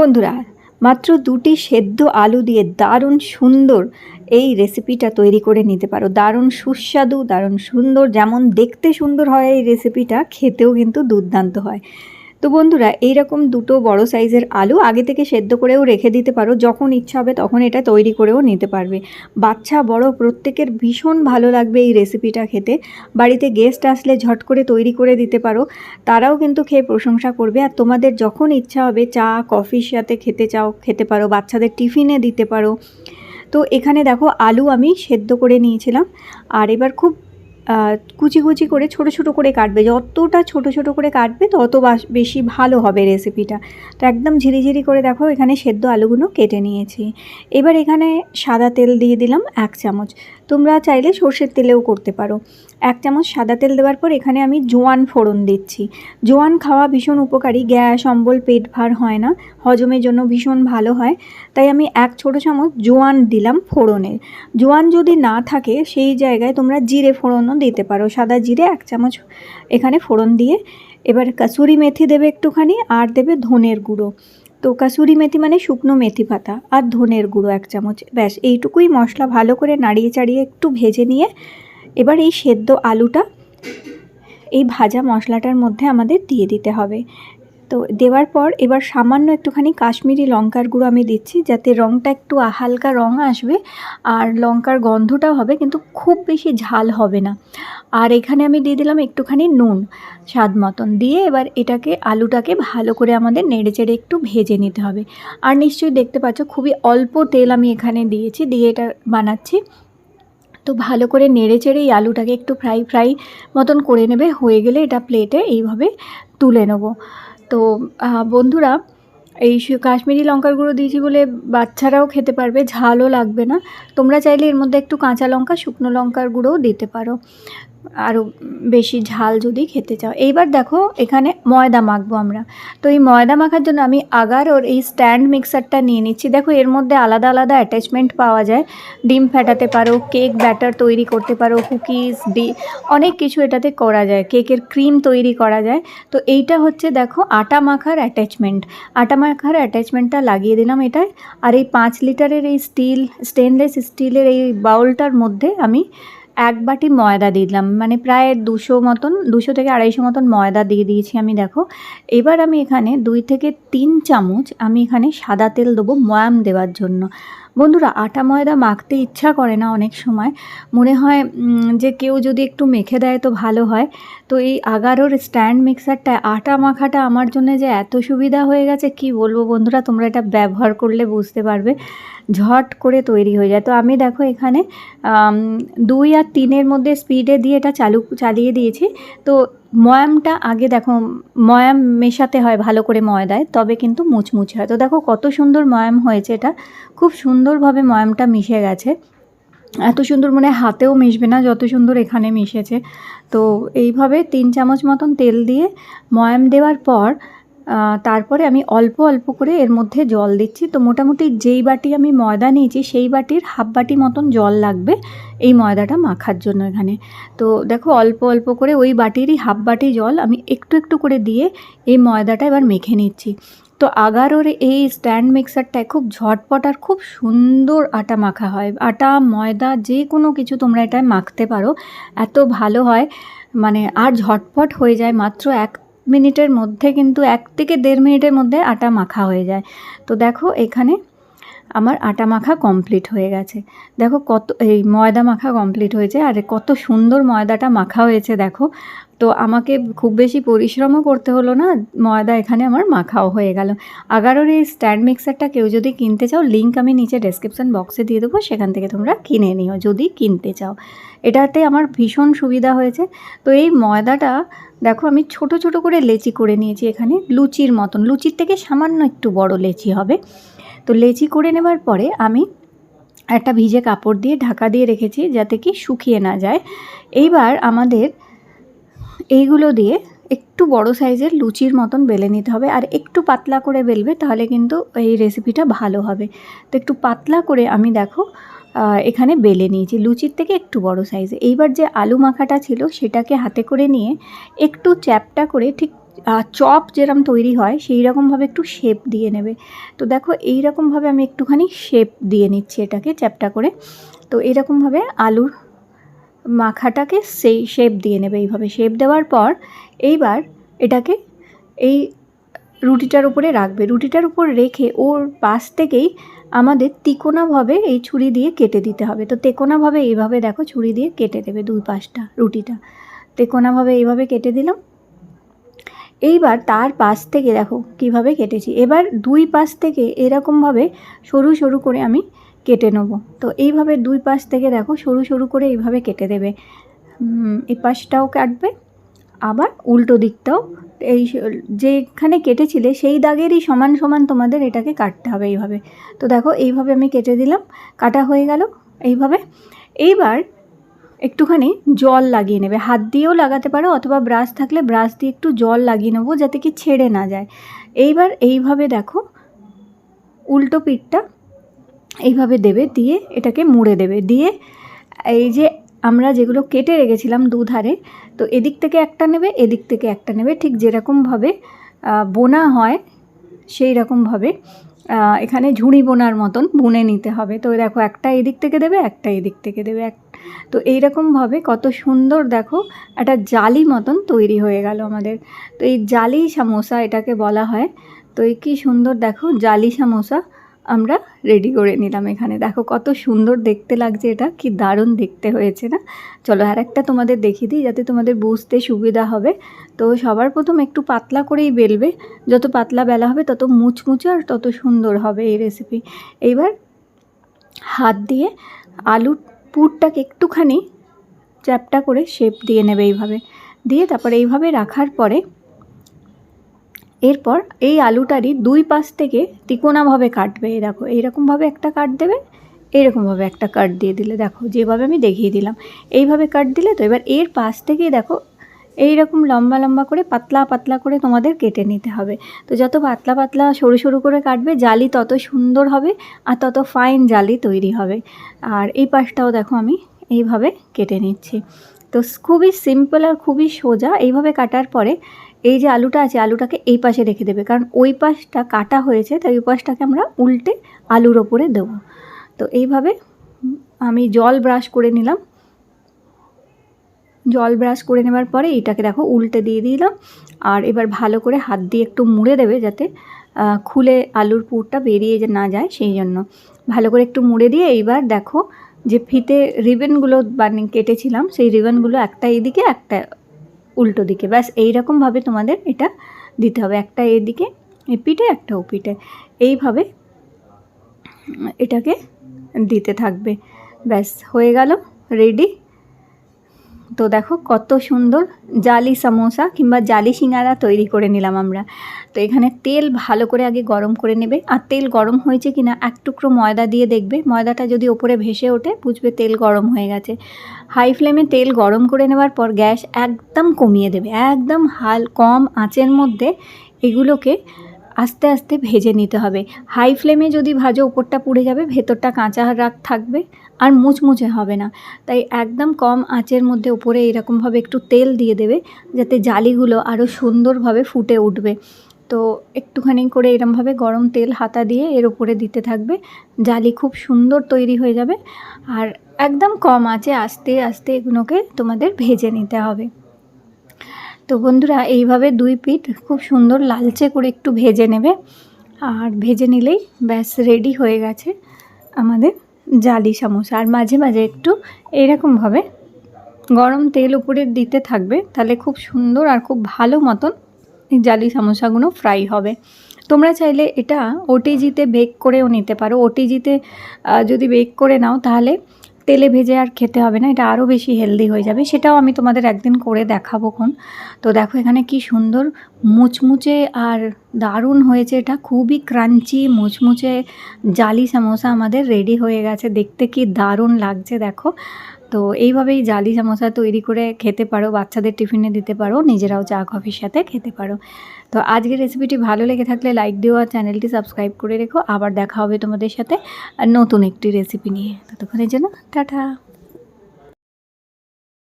বন্ধুরা, মাত্র দুটি সেদ্ধ আলু দিয়ে দারুণ সুন্দর এই রেসিপিটা তৈরি করে নিতে পারো। দারুণ সুস্বাদু, দারুণ সুন্দর, যেমন দেখতে সুন্দর হয় এই রেসিপিটা খেতেও কিন্তু দুর্দান্ত হয়। তো বন্ধুরা, এইরকম দুটো বড় সাইজের আলু আগে থেকে সেদ্ধ করেও রেখে দিতে পারো। যখন ইচ্ছা হবে তখন এটা তৈরি করেও নিতে পারবে। বাচ্চা, বড়, প্রত্যেকের ভীষণ ভালো লাগবে এই রেসিপিটা খেতে। বাড়িতে গেস্ট আসলে ঝট করে তৈরি করে দিতে পারো। তারাও কিন্তু খেয়ে প্রশংসা করবে। আর তোমাদের যখন ইচ্ছা হবে চা, কফির সাথে খেতে চাও, খেতে পারো। বাচ্চাদের টিফিনে দিতে পারো। তো এখানে দেখো, আলু আমি সেদ্ধ করে নিয়েছিলাম। আর এবার খুব কুচি কুচি করে, ছোট ছোট করে কাটবে। যতটা ছোট ছোট করে কাটবে, তত বেশি ভালো হবে রেসিপিটা তো একদম ঝিরিঝিরি করে দেখো, এখানে সেদ্ধ আলুগুলো কেটে নিয়েছি। এবার এখানে সাদা তেল দিয়ে দিলাম এক চামচ। তোমরা চাইলে সর্ষের তেলেও করতে পারো। এক চামচ সাদা তেল দেওয়ার পর এখানে আমি জোয়ান ফোড়ন দিচ্ছি। জোয়ান খাওয়া ভীষণ উপকারী, গ্যাস, অম্বল, পেট ভার হয় না, হজমের জন্য ভীষণ ভালো হয়। তাই আমি এক ছোটো চামচ জোয়ান দিলাম ফোড়নের জোয়ান যদি না থাকে, সেই জায়গায় তোমরা জিরে ফোড়নও দিতে পারো। সাদা জিরে এক চামচ এখানে ফোড়ন দিয়ে। এবার কাসুরি মেথি দেবে একটুখানি, আর দেবে ধনের গুঁড়ো। তো কাসুরি মেথি মানে শুকনো মেথি পাতা আর ধনের গুঁড়ো এক চামচ। ব্যাস, এইটুকুই মশলা ভালো করে নাড়িয়ে চাড়িয়ে একটু ভেজে নিয়ে এবার এই সেদ্ধ আলুটা এই ভাজা মশলাটার মধ্যে আমাদের দিয়ে দিতে হবে। তো দেওয়ার পর এবার সামান্য একটুখানি কাশ্মীরি লঙ্কার গুঁড়ো আমি দিচ্ছি, যাতে রঙটা একটু হালকা রঙ আসবে আর লঙ্কার গন্ধটাও হবে, কিন্তু খুব বেশি ঝাল হবে না। আর এখানে আমি দিয়ে দিলাম একটুখানি নুন স্বাদ মতন। দিয়ে এবার এটাকে, আলুটাকে ভালো করে আমাদের নেড়ে চেড়ে একটু ভেজে নিতে হবে। আর নিশ্চয়ই দেখতে পাচ্ছ, খুবই অল্প তেল আমি এখানে দিয়েছি, দিয়ে এটা বানাচ্ছি। তো ভালো করে নেড়ে চেড়ে এই আলুটাকে একটু ফ্রাই ফ্রাই মতন করে নেবে, হয়ে গেলে এটা প্লেটে এইভাবে তুলে নেব। তো বন্ধুরা, এই কাশ্মীরি লঙ্কার গুঁড়ো দিয়েছি বলে বাচ্চারাও খেতে পারবে, ঝালও লাগবে না। তোমরা চাইলে এর মধ্যে একটু কাঁচা লঙ্কা, শুকনো লঙ্কার গুঁড়োও দিতে পারো। আরও বেশি ঝাল যদি খেতে চাও। এইবার দেখো, এখানে ময়দা মাখবো আমরা। তো এই ময়দা মাখার জন্য আমি আগার ওর এই স্ট্যান্ড মিক্সারটা নিয়ে নিচ্ছি। দেখো, এর মধ্যে আলাদা আলাদা অ্যাটাচমেন্ট পাওয়া যায়। ডিম ফেটাতে পারো কেক ব্যাটার তৈরি করতে পারো কুকিজ ডি অনেক কিছু এটাতে করা যায়। কেকের ক্রিম তৈরি করা যায়। তো এইটা হচ্ছে দেখো, আটা মাখার অ্যাটাচমেন্ট আটা মাখার অ্যাটাচমেন্টটা লাগিয়ে দিলাম এটায়। আর এই পাঁচ লিটারের এই স্টিল স্টেনলেস স্টিলের এই বাউলটার মধ্যে আমি এক বাটি ময়দা দিয়ে দিলাম। মানে প্রায় দুশো মতন, দুশো থেকে আড়াইশো মতন ময়দা দিয়ে দিয়েছি আমি, দেখো। এবার আমি এখানে দুই থেকে তিন চামচ আমি এখানে সাদা তেল দেবো ময়াম দেওয়ার জন্য। বন্ধুরা, আটা ময়দা মাখতে ইচ্ছা করে না অনেক সময়। মনে হয় যে কেউ যদি একটু মেখে দেয় তো ভালো হয়। তো এই আগারোর স্ট্যান্ড মিক্সারটায় আটা মাখাটা আমার জন্য যে এত সুবিধা হয়ে গেছে, কি বলব বন্ধুরা, তোমরা এটা ব্যবহার করলে বুঝতে পারবে। ঝট করে তৈরি হয়ে যায়। তো আমি দেখো এখানে দুই আর তিনের মধ্যে স্পিডে দিয়ে এটা চালু, চালিয়ে দিয়েছি। তো ময়ামটা আগে দেখো, ময়াম মেশাতে হয় ভালো করে ময়দায়, তবে কিন্তু মুচমুচে হয়। তো দেখো কত সুন্দর ময়াম হয়েছে এটা। খুব সুন্দরভাবে ময়ামটা মিশে গেছে। এত সুন্দর মনে হাতেও মিশবে না, যত সুন্দর এখানে মিশেছে। তো এইভাবে তিন চামচ মতন তেল দিয়ে ময়াম দেওয়ার পর তারপরে আমি অল্প অল্প করে এর মধ্যে জল দিচ্ছি। তো মোটামুটি যেই বাটি আমি ময়দা নিয়েছি, সেই বাটির হাফ বাটি মতন জল লাগবে এই ময়দাটা মাখার জন্য এখানে। তো দেখো, অল্প অল্প করে ওই বাটিরই হাফ বাটি জল আমি একটু একটু করে দিয়ে এই ময়দাটা এবার মেখে নিচ্ছি। তো আগারোর এই স্ট্যান্ড মিক্সারটায় খুব ঝটপট আর খুব সুন্দর আটা মাখা হয়। আটা, ময়দা যে কোনো কিছু তোমরা এটায় মাখতে পারো। এত ভালো হয় মানে আর ঝটপট হয়ে যায় মাত্র এক মিনিটের মধ্যে কিন্তু এক থেকে দেড় মিনিটের মধ্যে আটা মাখা হয়ে যায়। তো দেখো এখানে আমার আটা মাখা কমপ্লিট হয়ে গেছে। দেখো কত, এই ময়দা মাখা কমপ্লিট হয়েছে আর কত সুন্দর ময়দাটা মাখা হয়েছে, দেখো। তো আমাকে খুব বেশি পরিশ্রমও করতে হলো না, ময়দা এখানে আমার মাখাও হয়ে গেল। আগারোর এই স্ট্যান্ড মিক্সারটা কেউ যদি কিনতে চাও লিঙ্ক আমি নিচে ডেসক্রিপশন বক্সে দিয়ে দেবো, সেখান থেকে তোমরা কিনে নিও, যদি কিনতে চাও। এটাতে আমার ভীষণ সুবিধা হয়েছে। তো এই ময়দাটা, দেখো আমি ছোট ছোট করে লেচি করে নিয়েছি এখানে, লুচির মতন। লুচির থেকে সামান্য একটু বড় লেচি হবে। তো লেচি করে নেবার পরে আমি একটা ভিজে কাপড় দিয়ে ঢাকা দিয়ে রেখেছি যাতে কি শুকিয়ে না যায়। এইবার আমাদের এইগুলো দিয়ে একটু বড় সাইজের লুচির মতন বেলে নিতে হবে আর একটু পাতলা করে বেলবে তাহলে কিন্তু এই রেসিপিটা ভালো হবে। তো একটু পাতলা করে আমি দেখো এখানে বেলে নিয়েছি, লুচির থেকে একটু বড় সাইজে। এইবার যে আলু মাখাটা ছিল সেটাকে হাতে করে নিয়ে একটু চ্যাপটা করে ঠিক চপ যেরকম তৈরি হয় সেই রকমভাবে একটু শেপ দিয়ে নেবে। তো দেখো এই রকমভাবে আমি একটুখানি শেপ দিয়ে নিচ্ছি এটাকে চ্যাপটা করে। তো এরকমভাবে আলুর মাখাটাকে সেই শেপ দিয়ে নেবে এইভাবে। শেপ দেওয়ার পর এইবার এটাকে এই রুটিটার উপরে রাখবে। রুটিটার উপর রেখে ওর পাশ থেকেই আমাদের তিকোনাভাবে এই ছুরি দিয়ে কেটে দিতে হবে। তো তেকোনাভাবে এইভাবে দেখো, ছুরি দিয়ে কেটে দেবে দুই পাশটা রুটিটা। তেকোনাভাবে এইভাবে কেটে দিলাম। এইবার তার পাশ থেকে দেখো কীভাবে কেটেছি। এবার দুই পাশ থেকে এরকমভাবে সরু সরু করে আমি কেটে নেব। তো এইভাবে দুই পাশ থেকে দেখো সরু সরু করে এইভাবে কেটে দেবে। এই পাশটাও কাটবে, আবার উল্টো দিকটাও। এই যেখানে কেটেছিলে সেই দাগেরই সমান সমান তোমাদের এটাকে কাটতে হবে এইভাবে। তো দেখো এইভাবে আমি কেটে দিলাম, কাটা হয়ে গেল এইভাবে। এইবার একটুখানি জল লাগিয়ে নেবে। হাত দিয়েও লাগাতে পারো অথবা ব্রাশ থাকলে ব্রাশ দিয়ে একটু জল লাগিয়ে নেব যাতে কি ছেড়ে না যায়। এইবার এইভাবে দেখো উল্টো পিঠটা এইভাবে দেবে দিয়ে এটাকে মুড়ে দেবে। দিয়ে এই যে আমরা যেগুলো কেটে রেখেছিলাম দুধারে, তো এদিক থেকে একটা নেবে, এদিক থেকে একটা নেবে। ঠিক যেরকমভাবে বোনা হয় সেই রকমভাবে এখানে ঝুড়ি বোনার মতন বুনে নিতে হবে। তো দেখো একটা এদিক থেকে দেবে, একটা এদিক থেকে দেবে। এক তো এইরকমভাবে কত সুন্দর দেখো, একটা জালি মতন তৈরি হয়ে গেল আমাদের। তো এই জালি সামোসা এটাকে বলা হয়। তো এই কী সুন্দর দেখো, জালি সামোসা। আমরা রেডি করে নিলাম এখানে। দেখো কত সুন্দর দেখতে লাগছে এটা, কি দারুণ দেখতে হয়েছে না? চলো আর একটা তোমাদের দেখিয়ে দিই যাতে তোমাদের বুঝতে সুবিধা হবে। তো সবার প্রথম একটু পাতলা করেই বেলবে। যত পাতলা বেলা হবে তত মুচমুচে আর তত সুন্দর হবে এই রেসিপি এইবার হাত দিয়ে আলুর পুরটাকে একটুখানি চ্যাপটা করে শেপ দিয়ে নেবে এইভাবে। দিয়ে তারপরে এইভাবে রাখার পরে এরপর এই আলুটারই দুই পাশ থেকে তিকোনাভাবে কাটবে। এই দেখো, এইরকমভাবে একটা কাট দেবে, এইরকমভাবে একটা কাট দিয়ে দিলে। দেখো, যেভাবে আমি দেখিয়ে দিলাম। এইভাবে কাট দিলে তো এবার এর পাশ থেকেই দেখো এই রকম লম্বা লম্বা করে পাতলা পাতলা করে তোমাদের কেটে নিতে হবে। তো যত পাতলা পাতলা সরু সরু করে কাটবে, জালি তত সুন্দর হবে আর তত ফাইন জালি তৈরি হবে। আর এই পাশটাও দেখো আমি এইভাবে কেটে নিচ্ছি। তো খুবই সিম্পল আর খুবই সোজা এইভাবে কাটার পরে এই যে আলুটা আছে, আলুটাকে এই পাশে রেখে দেবে। কারণ ওই পাশটা কাটা হয়েছে, তাই ওই পাশটাকে আমরা উল্টে আলুর ওপরে দেবো। তো এইভাবে আমি জল ব্রাশ করে নিলাম। জল ব্রাশ করে নেবার পরে এটাকে দেখো উল্টে দিয়ে দিলাম। আর এবার ভালো করে হাত দিয়ে একটু মুড়ে দেবে যাতে খুলে আলুর পুরটা বেরিয়ে যে না যায় সেই জন্য। ভালো করে একটু মুড়ে দিয়ে এইবার দেখো যে ফিতে রিবেনগুলো বানিয়ে কেটেছিলাম, সেই রিবেনগুলো একটা এদিকে একটা উল্টো দিকে। ব্যাস, এইরকমভাবে তোমাদের এটা দিতে হবে। একটা এদিকে এ পিঠে, একটা ও পিঠে। এইভাবে এটাকে দিতে থাকবে। ব্যাস, হয়ে গেল রেডি তো দেখো কত সুন্দর জালি সমোসা কিংবা জালি সিঙ্গারা তৈরি করে নিলাম আমরা। তো এখানে তেল ভালো করে আগে গরম করে নেবে। আর তেল গরম হয়েছে কিনা এক টুকরো ময়দা দিয়ে দেখবে। ময়দাটা যদি ওপরে ভেসে ওঠে, বুঝবে তেল গরম হয়ে গেছে। হাই ফ্লেমে তেল গরম করে নেওয়ার পর গ্যাস একদম কমিয়ে দেবে। একদম হাল কম আঁচের মধ্যে এগুলোকে আস্তে আস্তে ভেজে নিতে হবে। হাই ফ্লেমে যদি ভাজো, উপরটা পুড়ে যাবে, ভেতরটা কাঁচা রাখ থাকবে আর মুচমুচে হবে না। তাই একদম কম আঁচের মধ্যে উপরে এরকমভাবে একটু তেল দিয়ে দেবে, যাতে জালিগুলো আরও সুন্দরভাবে ফুটে উঠবে। তো একটুখানি করে এরমভাবে গরম তেল হাতা দিয়ে এর উপরে দিতে থাকবে। জালি খুব সুন্দর তৈরি হয়ে যাবে। আর একদম কম আঁচে আস্তে আস্তে এগুলোকে তোমাদের ভেজে নিতে হবে। তো বন্ধুরা, এইভাবে দুই পিঠ খুব সুন্দর লালচে করে একটু ভেজে নেবে। আর ভেজে নিলেই ব্যাস রেডি হয়ে গেছে আমাদের জালি সমোসা। আর মাঝে মাঝে একটু এরকমভাবে গরম তেল উপরে দিতে থাকবে, তাহলে খুব সুন্দর আর খুব ভালো মতন এই জালি সমোসাগুলো ফ্রাই হবে। তোমরা চাইলে এটা ওটিজিতে বেক করেও নিতে পারো। ওটিজিতে যদি বেক করে নাও, তাহলে তেলে ভেজে আর খেতে হবে না, এটা আরও বেশি হেলদি হয়ে যাবে। সেটাও আমি তোমাদের একদিন করে দেখাবো খন তো দেখো এখানে কি সুন্দর মুচমুচে আর দারুণ হয়েছে এটা। খুবই ক্রাঞ্চি, মুচমুচে, জালি সমোসা আমাদের রেডি হয়ে গেছে। দেখতে কি দারুণ লাগছে দেখো। তো এইভাবেই জালি সমোসা তৈরি করে খেতে পারো, বাচ্চাদের টিফিনে দিতে পারো, নিজেরাও চা, কফির সাথে খেতে পারো। তো আজকের রেসিপিটি ভালো লেগে থাকলে লাইক দিও আর চ্যানেলটি সাবস্ক্রাইব করে রেখো। আবার দেখা হবে তোমাদের সাথে নতুন একটি রেসিপি নিয়ে। ততক্ষণের জন্য টাটা!